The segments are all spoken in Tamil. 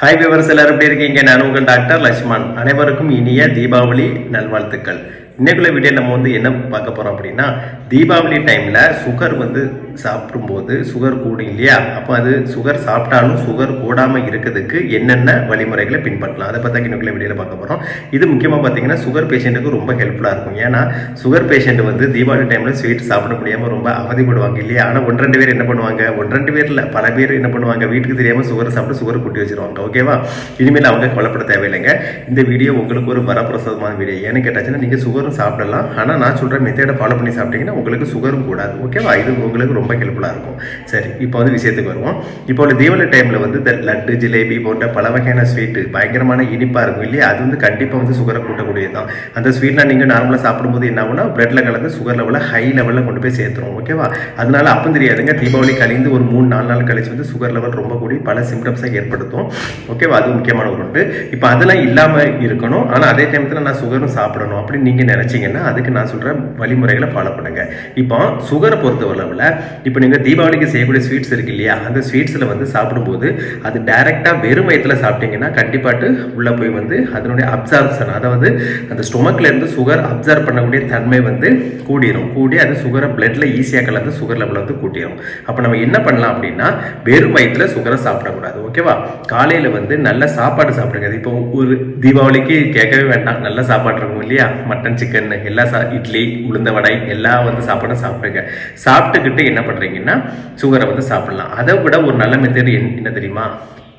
ஹாய் விவர்ஸ் எல்லாரும் எப்படி இருக்கீங்க? நான் உங்கள் டாக்டர் லக்ஷ்மண் அனைவருக்கும் இனிய தீபாவளி நல்வாழ்த்துக்கள். இன்னைக்குள்ள வீடியோ நம்ம வந்து என்ன பார்க்க போகிறோம் அப்படின்னா தீபாவளி டைமில் சுகர் வந்து சாப்பிடும்போது சுகர் கூடும் இல்லையா? அப்போ அது சுகர் சாப்பிட்டாலும் சுகர் கூடாமல் இருக்கிறதுக்கு என்னென்ன வழிமுறைகளை பின்பற்றலாம்? அதை பற்றி இன்னும் வீடியோவில் பார்க்க போகிறோம் இது முக்கியமாக பார்த்தீங்கன்னா சுகர் பேஷண்ட்டுக்கு ரொம்ப ஹெல்ப்ஃபுல்லாக இருக்கும். ஏன்னா சுகர் பேஷண்ட் வந்து தீபாவளி டைமில் ஸ்வீட் சாப்பிட முடியாமல் ரொம்ப அவதிப்படுவாங்க இல்லையா? ஆனால் ஒன்று ரெண்டு பேர் என்ன பண்ணுவாங்க? ஒன்று ரெண்டு பேர் இல்லை. பல பேர் என்ன பண்ணுவாங்க? வீட்டுக்கு தெரியாமல் சுகர் சாப்பிட்டு சுகர் கூட்டி வச்சிருவாங்க. ஓகேவா இனிமேல் அவங்க கவலைப்பட தேவையில்லைங்க. இந்த வீடியோ உங்களுக்கு ஒரு வரப்பிரசாதமான வீடியோ ஏன்னு கேட்டாச்சுன்னா நீங்கள் சுகரும் சாப்பிடலாம். ஆனால் நான் சொல்கிற மெத்தேடை ஃபாலோ பண்ணி சாப்பிட்டீங்கன்னா உங்களுக்கு சுகரும் கூடாது. ஓகேவா இது உங்களுக்கு ரொம்ப ரொம்ப ஹெல்ப்ஃபுல்லாக இருக்கும். சரி இப்போ வந்து விஷயத்துக்கு வருவோம். இப்போ உள்ள தீபாவளி டைமில் வந்து இந்த லட்டு ஜிலேபி போன்ற பல வகையான ஸ்வீட்டு பயங்கரமான இனிப்பாக இருக்கும் இல்லையா? அது வந்து கண்டிப்பாக வந்து சுகரை கூட்டக்கூடியது தான் அந்த ஸ்வீட்லாம் நீங்கள் நார்மலாக சாப்பிடும்போது என்ன ஆகும்னா பிளட்டில் கலந்து சுகர் லெவலில் ஹை லெவலில் கொண்டு போய் சேர்த்துரும். ஓகேவா அதனால அப்போ தெரியாதுங்க. தீபாவளி கழிந்து ஒரு மூணு நாலு நாள் கழிச்சு வந்து சுகர் லெவல் ரொம்ப கூடி பல சிம்டம்ஸை ஏற்படுத்தும். ஓகேவா அது முக்கியமான ஒரு உண்டு. இப்போ அதெல்லாம் இல்லாமல் இருக்கணும். ஆனால் அதே டைமத்தில் நான் சுகரும் சாப்பிடணும் அப்படின்னு நீங்கள் நினச்சிங்கன்னா அதுக்கு நான் சொல்கிற வழிமுறைகளை ஃபாலோ பண்ணுங்கள் இப்போ சுகரை பொறுத்த அளவில் இப்போ நீங்கள் தீபாவளிக்கு செய்யக்கூடிய ஸ்வீட்ஸ் இருக்கு இல்லையா? அந்த ஸ்வீட்ஸில் வந்து சாப்பிடும்போது அது டைரெக்டாக வெறும் வயத்தில் சாப்பிட்டீங்கன்னா கண்டிப்பாட்டு உள்ளே போய் வந்து அதனுடைய அப்சார்ப்ஷன் அதாவது அந்த ஸ்டொமக்லேருந்து சுகர் அப்சர்வ் பண்ணக்கூடிய தன்மை வந்து கூடிரும். கூடி அது சுகரை பிளட்டில் ஈஸியாக கலந்து சுகர் லெவலில் வந்து கூட்டிடும் அப்போ நம்ம என்ன பண்ணலாம் அப்படின்னா வெறும் வயிற்றுல சுகரை சாப்பிடக்கூடாது. ஓகேவா காலையில் வந்து நல்ல சாப்பாடு சாப்பிடுங்க. இப்போ ஒரு தீபாவளிக்கு கேட்கவே வேண்டாம். நல்ல சாப்பாடு இருக்கும் இல்லையா? மட்டன் சிக்கன் எல்லா சா இட்லி உளுந்த வடை எல்லாம் வந்து சாப்பாடும் சாப்பிடுங்க. சாப்பிட்டுக்கிட்டு என்ன என்ன பண்ணுறீங்கன்னா சுகரை வந்து சாப்பிடலாம். அதை விட ஒரு நல்ல மெத்தட் என்ன தெரியுமா?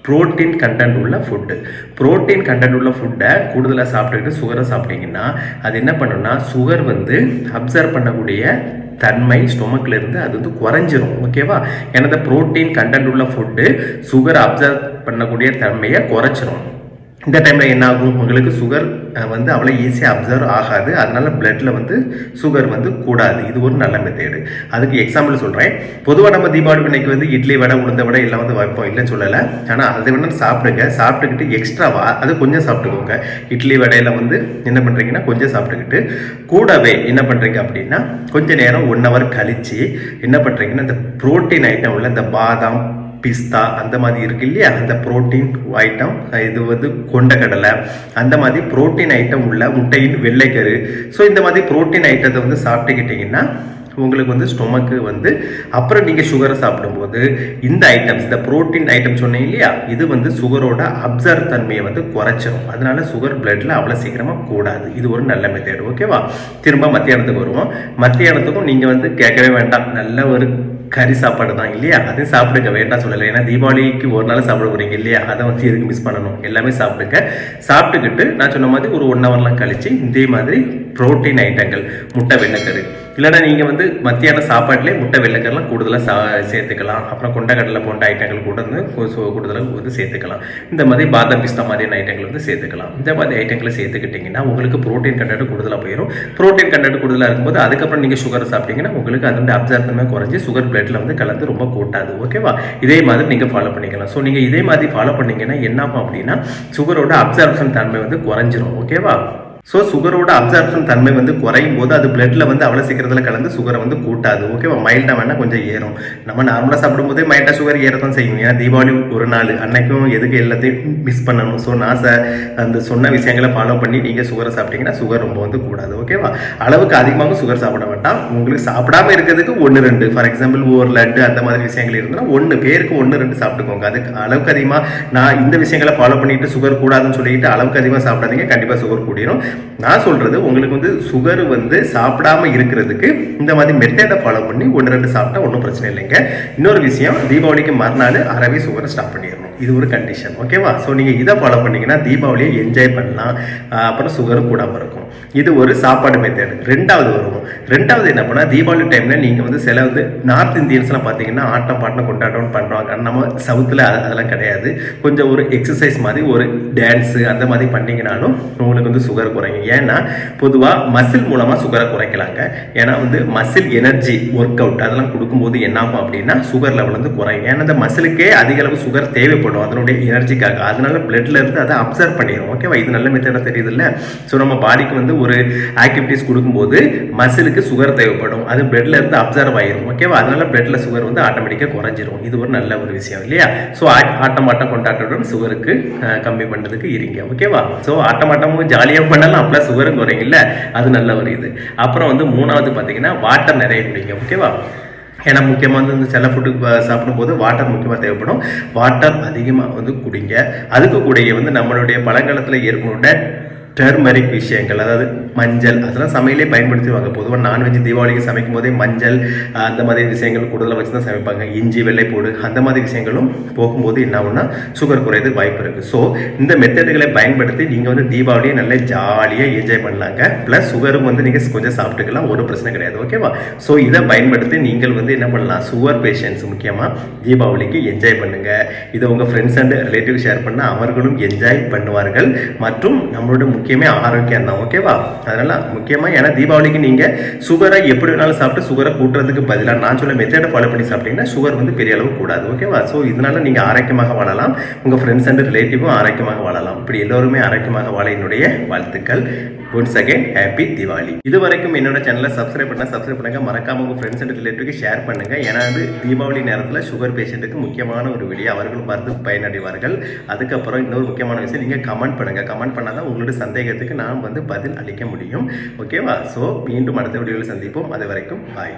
புரோட்டீன் கண்டென்ட் உள்ள ஃபுட்டு புரோட்டீன் கண்டென்ட் உள்ள ஃபுட்டை கூடுதலாக சாப்பிட்டுக்கிட்டு சுகரை சாப்பிட்டீங்கன்னா அது என்ன பண்ணுன்னா சுகர் வந்து அப்சர்வ் பண்ணக்கூடிய தன்மை ஸ்டொமக்கில் இருந்து அது வந்து குறைஞ்சிரும். ஓகேவா ஏன்னா ப்ரோட்டீன் புரோட்டீன் கண்டென்ட் உள்ள ஃபுட்டு சுகர் அப்சர்வ் பண்ணக்கூடிய தன்மையை குறைச்சிரும். இந்த டைமில் என்ன ஆகும் உங்களுக்கு சுகர் வந்து அவ்வளோ ஈஸியாக அப்சர்வ் ஆகாது. அதனால பிளட்டில் வந்து சுகர் வந்து கூடாது. இது ஒரு நல்ல மெத்தேடு அதுக்கு எக்ஸாம்பிள் சொல்கிறேன் பொதுவாக நம்ம தீபாவளி இன்னைக்கு வந்து இட்லி வடை உளுந்த வடை எல்லாம் வந்து வைப்போம். இல்லைன்னு சொல்லலை. ஆனால் அதை வேணால் சாப்பிடுங்க. சாப்பிட்டுக்கிட்டு எக்ஸ்ட்ராவா அது கொஞ்சம் சாப்பிட்டுக்கோங்க. இட்லி வடையில் வந்து என்ன பண்ணுறீங்கன்னா கொஞ்சம் சாப்பிட்டுக்கிட்டு. கூடவே என்ன பண்ணுறீங்க அப்படின்னா கொஞ்சம் நேரம் ஒன் ஹவர் கழித்து என்ன பண்ணுறீங்கன்னா இந்த ப்ரோட்டீன் ஐட்டம் உள்ள இந்த பாதாம் பிஸ்தா அந்த மாதிரி இருக்கு இல்லையா? அந்த புரோட்டீன் ஐட்டம் இது வந்து கொண்டக்கடலை. அந்த மாதிரி புரோட்டீன் ஐட்டம் உள்ள முட்டையின் வெள்ளைக்கரு. ஸோ இந்த மாதிரி புரோட்டீன் ஐட்டத்தை வந்து சாப்பிட்டுக்கிட்டிங்கன்னா உங்களுக்கு வந்து ஸ்டொமக்கு வந்து அப்புறம் நீங்கள் சுகரை சாப்பிடும்போது இந்த ஐட்டம்ஸ் இந்த புரோட்டீன் ஐட்டம் சொன்னீங்க இல்லையா? இது வந்து சுகரோட அப்சர்வ் தன்மையை வந்து குறைச்சிரும். அதனால சுகர் பிளட்டில் அவ்வளோ சீக்கிரமாக கூடாது. இது ஒரு நல்ல மெத்தேடு ஓகேவா திரும்ப மத்தியானத்துக்கு வருவோம். மத்தியானத்துக்கும் நீங்கள் வந்து கேட்கவே வேண்டாம். நல்ல ஒரு கறி சாப்பாடு தான் இல்லையா? அதையும் சாப்பிடுங்க. வேண்டாம் சொல்லலை. ஏன்னா தீபாவளிக்கு ஒரு நாள் சாப்பிட போறீங்க இல்லையா? அதை வந்து எதுக்கு மிஸ் பண்ணணும்? எல்லாமே சாப்பிடுங்க. சாப்பிட்டுக்கிட்டு நான் சொன்ன மாதிரி ஒரு ஒன் ஹவர்லாம் கழிச்சு இதே மாதிரி புரோட்டீன் ஐட்டங்கள் முட்டை வெண்ணக்கரு இல்லைன்னா நீங்கள் வந்து மத்தியான சாப்பாட்டிலே முட்டை வெள்ளைக்கரெலாம் கூடுதலாக சா சேர்த்துக்கலாம். அப்புறம் கொண்டக்கடலை போன்ற ஐட்டங்கள் கூட வந்து கூடுதலாக வந்து சேர்த்துக்கலாம். இந்த மாதிரி பாதாம் பிஸ்தா மாதிரியான ஐட்டங்கள் வந்து சேர்த்துக்கலாம். இந்த மாதிரி ஐட்டங்களை சேர்த்துக்கிட்டிங்கன்னா உங்களுக்கு ப்ரோட்டீன் கண்டென்ட் கூடுதலாக போயிடும் ப்ரோட்டீன் கண்டென்ட் கூடுதலாக இருக்கும்போது அதுக்கப்புறம் நீங்கள் சுகர் சாப்பிட்டீங்கன்னா உங்களுக்கு அதனுடைய அப்சர்வமே குறைஞ்சி சுகர் பிளட்டில் வந்து கலந்து ரொம்ப கூட்டாது. ஓகேவா இதே மாதிரி நீங்கள் ஃபாலோ பண்ணிக்கலாம். ஸோ நீங்கள் இதே மாதிரி ஃபாலோ பண்ணீங்கன்னா என்ன ஆகும் அப்படின்னா சுகரோட அப்சர்ப்ஷன் தன்மை வந்து குறைஞ்சிரும். ஓகேவா ஸோ சுகரோட அப்சார்ப்ஷன் தன்மை வந்து குறையும் போது அது பிளட்ல வந்து அவ்வளோ சீக்கிரத்தில் கலந்து சுகரை வந்து கூட்டாது. ஓகேவா மைல்டாக வேணால் கொஞ்சம் ஏறும். நம்ம நார்மலாக சாப்பிடும்போதே மைல்டாக சுகர் ஏறதான் செய்யும். ஏன்னா தீபாவளி ஒரு நாள். அன்னைக்கும் எதுக்கு எல்லாத்தையும் மிஸ் பண்ணணும்? ஸோ நான் அந்த சொன்ன விஷயங்களை ஃபாலோ பண்ணி நீங்கள் சுகரை சாப்பிட்டீங்கன்னா சுகர் ரொம்ப வந்து கூடாது. ஓகேவா அளவுக்கு அதிகமாகவும் சுகர் சாப்பிட வேண்டாம். உங்களுக்கு சாப்பிடாம இருக்கிறதுக்கு ஒன்று ரெண்டு. ஃபார் எக்ஸாம்பிள் ஒரு லட்டு அந்த மாதிரி விஷயங்கள் இருந்தால் ஒன்று பேருக்கு ஒன்று ரெண்டு சாப்பிட்டுக்கோங்க. அதுக்கு அளவுக்கு அதிகமாக நான் இந்த விஷயங்களை ஃபாலோ பண்ணிட்டு சுகர் கூடாதுன்னு சொல்லிட்டு அளவுக்கு அதிகமாக சாப்பிடாதீங்க. கண்டிப்பாக சுகர் கூடிரும். நான் சொல்கிறது உங்களுக்கு வந்து சுகர் வந்து சாப்பிடாம இருக்கிறதுக்கு இந்த மாதிரி மெத்தேடை ஃபாலோ பண்ணி ஒன்று ரெண்டு சாப்பிட்டா ஒன்றும் பிரச்சனை இல்லைங்க. இன்னொரு விஷயம் தீபாவளிக்கு மறுநாள் அறவே சுகரை ஸ்டாப் பண்ணிடணும். இது ஒரு கண்டிஷன் ஓகேவா ஸோ நீங்கள் இதை ஃபாலோ பண்ணீங்கன்னா தீபாவளியை என்ஜாய் பண்ணலாம். அப்புறம் சுகரும் கூடாமல் இருக்கும். இது ஒரு சாப்பாடு மெத்தேடு ரெண்டாவது வருவோம் ரெண்டாவது என்ன பண்ணால் தீபாவளி டைமில் நீங்கள் வந்து சில வந்து நார்த் இந்தியன்ஸ்லாம் பார்த்தீங்கன்னா ஆட்டம் பாட்டம் கொண்டாட்டம் பண்ணுறாங்க நம்ம சவுத்தில் அதெல்லாம் கிடையாது. கொஞ்சம் ஒரு எக்ஸசைஸ் மாதிரி ஒரு டான்ஸு அந்த மாதிரி பண்ணிங்கனாலும் உங்களுக்கு வந்து சுகர் குறையும். ஏன்னா பொதுவாக மசில் மூலமாக சுகரை குறைக்கலாங்க. ஏன்னா வந்து மசில் எனர்ஜி ஒர்க் அவுட் அதெல்லாம் கொடுக்கும்போது என்ன ஆகும் அப்படின்னா சுகர் லெவல் வந்து குறையும். ஏன்னா அந்த மசிலுக்கே அதிக அளவு சுகர் தேவைப்படும். அதனுடைய எனர்ஜிக்காக அதனால பிளட்ல இருந்து அதை அப்சர்வ் பண்ணிடும் ஓகேவா இது நல்ல மெத்தடாக தெரியுது இல்லை? ஸோ நம்ம பாடிக்கு வந்து ஒரு ஆக்டிவிட்டிஸ் கொடுக்கும்போது மசிலுக்கு சுகர் தேவைப்படும். அது பிளட்ல இருந்து அப்சர்வ் ஆயிரும். ஓகேவா அதனால பிளட்ல சுகர் வந்து ஆட்டோமேட்டிக்காக குறைஞ்சிரும். இது ஒரு நல்ல ஒரு விஷயம் இல்லையா? ஸோ ஆட்டம் ஆட்டம் கொண்டாட்டத்துடன் சுகருக்கு கம்மி பண்ணுறதுக்கு இருங்க. ஓகேவா ஸோ ஆட்டம் ஆட்டமும் ஜாலியாக பண்ணலாம். அப்பலாம் சுகரும் குறையும் இல்லை அது நல்ல ஒரு இது. அப்புறம் வந்து மூணாவது பார்த்தீங்கன்னா வாட்டர் நிறைய குடிங்க ஓகேவா ஏன்னா முக்கியமாக வந்து இந்த சில ஃபுட்டு சாப்பிடும்போது வாட்டர் முக்கியமாக தேவைப்படும். வாட்டர் அதிகமாக வந்து குடிங்க. அதுக்கு கூடயே வந்து நம்மளுடைய பழங்காலத்தில் ஏற்பட்ட டர்மரிக் விஷயங்கள் அதாவது மஞ்சள் அதெல்லாம் சமையலே பயன்படுத்துவாங்க பொதுவாக நான்வெஜ் தீபாவளிக்கு சமைக்கும் போதே மஞ்சள் அந்த மாதிரி விஷயங்கள் கூடுதலாக வச்சு தான் சமைப்பாங்க. இஞ்சி வெள்ளைப்பூடு அந்த மாதிரி விஷயங்களும் போகும்போது என்ன ஆகும்னா சுகர் குறையது வாய்ப்பு இருக்குது ஸோ இந்த மெத்தடுகளை பயன்படுத்தி நீங்கள் வந்து தீபாவளியை நல்லா ஜாலியாக என்ஜாய் பண்ணலாங்க. ப்ளஸ் சுகரும் வந்து நீங்கள் கொஞ்சம் சாப்பிட்டுக்கலாம். ஒரு பிரச்சனை கிடையாது. ஓகேவா ஸோ இதை பயன்படுத்தி நீங்கள் வந்து என்ன பண்ணலாம்? சுகர் பேஷண்ட்ஸ் முக்கியமாக தீபாவளிக்கு என்ஜாய் பண்ணுங்க. இதை உங்கள் ஃப்ரெண்ட்ஸ் அண்ட் ரிலேட்டிவ் ஷேர் பண்ணால் அவர்களும் என்ஜாய் பண்ணுவார்கள். மற்றும் நம்மளோட முக்கியமே ஆரோக்கியம் தான். ஓகேவா அதனால் முக்கியமாக ஏன்னா தீபாவளிக்கு நீங்கள் சுகரை எப்படி வேணாலும் சாப்பிட்டு சுகரை கூட்டுறதுக்கு பதிலாக நான் சொல்ல மெத்தடை ஃபாலோ பண்ணி சாப்பிட்டீங்கன்னா சுகர் வந்து பெரிய அளவு கூடாது ஓகேவா ஸோ இதனால் நீங்கள் ஆரோக்கியமாக வாழலாம். உங்கள் ஃப்ரெண்ட்ஸ் அண்ட் ரிலேட்டிவும் ஆரோக்கியமாக வாழலாம். இப்படி எல்லோருமே ஆரோக்கியமாக வாழ என்னுடைய வாழ்த்துக்கள். ஒன்ஸ் அகேன் ஹாப்பி தீபாவளி இது வரைக்கும் என்னோட சேனலை சப்ஸ்கிரைப் பண்ண சப்ஸ்கிரைப் பண்ணுங்க. மறக்காம உங்க ஃப்ரெண்ட்ஸ் அண்ட் ரிலேட்டிவ்க்கு ஷேர் பண்ணுங்க. ஏன்னா வந்து தீபாவளி நேரத்தில் சுகர் பேஷண்ட்டுக்கு முக்கியமான ஒரு வீடியோ அவர்களும் பார்த்து பயனடைவார்கள். அதுக்கப்புறம் இன்னொரு முக்கியமான விஷயம் நீங்கள் கமெண்ட் பண்ணுங்க. கமெண்ட் பண்ணால் தான் உங்களோட சந்தேகத்துக்கு நான் வந்து பதில் அளிக்க முடியும். ஓகேவா ஸோ மீண்டும் அடுத்த வீடியோவில் சந்திப்போம். அது வரைக்கும் பாய்